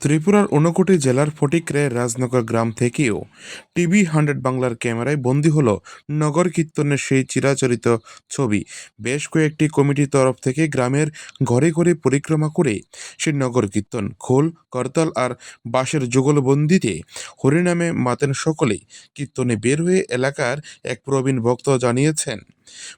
ত্রিপুরার ঊনকোটি জেলার ফটিকরায়ের রাজনগর গ্রাম থেকেও টিভি হান্ড্রেড বাংলার ক্যামেরায় বন্দী হলো নগর কীর্তনের সেই চিরাচরিত ছবি। বেশ কয়েকটি কমিটির তরফ থেকে গ্রামের ঘরে ঘরে পরিক্রমা করে সেই নগর কীর্তন, খোল, করতাল আর বাঁশের যুগলবন্দিতে হরিনামে মাতেন সকলেই। কীর্তনে বের হয়ে এলাকার এক প্রবীণ ভক্ত জানিয়েছেন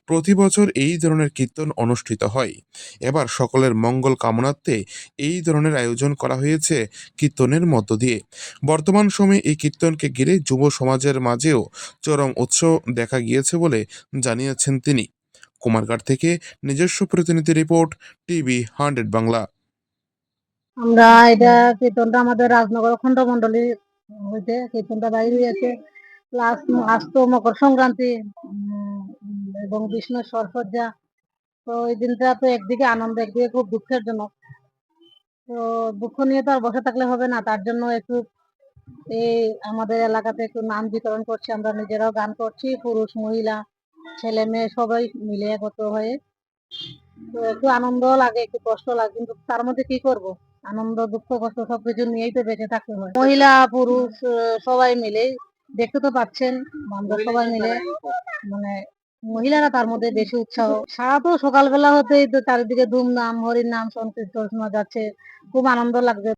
প্রতি বছর এই ধরনের কীর্তন অনুষ্ঠিত হয়। এবার সকলের মঙ্গল কামনার্থে এই ধরনের আয়োজন করা হয়েছে কীর্তনের মধ্য দিয়ে। বর্তমান সময়ে এই কীর্তনকে ঘিরে যুব সমাজের মাঝেও চরম উৎসাহ দেখা গিয়েছে বলে জানিয়েছেন তিনি। কুমারঘাট থেকে নিজস্ব প্রতিনিধি রিপোর্ট, টিভি হান্ড্রেড বাংলা। আমরা এটা কীর্তনটা আমাদের রাজনগর খণ্ড মন্ডলী হইতে কীর্তনটা বাইরে হয়েছে। প্লাস আজ তো মকর সংক্রান্তি। এবং বিষ্ণু সরসজ্জা। তো এই দিনটা তো একদিকে আনন্দ, একদিকে খুব দুঃখের জন্য। তো দুঃখ নিয়ে তো আর বসে থাকলে হবে না, তার জন্য একটু এই আমাদের এলাকাতে একটু নাম বিতরণ করছি, আমরা নিজেরাও গান করছি, পুরুষ, মহিলা, ছেলে, মেয়ে সবাই মিলে একত্র হয়ে। তো একটু আনন্দ লাগে, একটু কষ্ট লাগে, কিন্তু তার মধ্যে কি করব? আনন্দ, দুঃখ, কষ্ট সবকিছু নিয়েই তো বেঁচে থাকতে হয়। মহিলা, পুরুষ, সবাই মিলে, দেখতে তো পাচ্ছেন আমরা সবাই মিলে মানে মহিলারা তার মধ্যে বেশি উৎসাহ। সারা তো সকালবেলা হতেই তো চারিদিকে ধুমধাম হরির নাম সংকীর্তন শোনা যাচ্ছে। খুব আনন্দ লাগছে।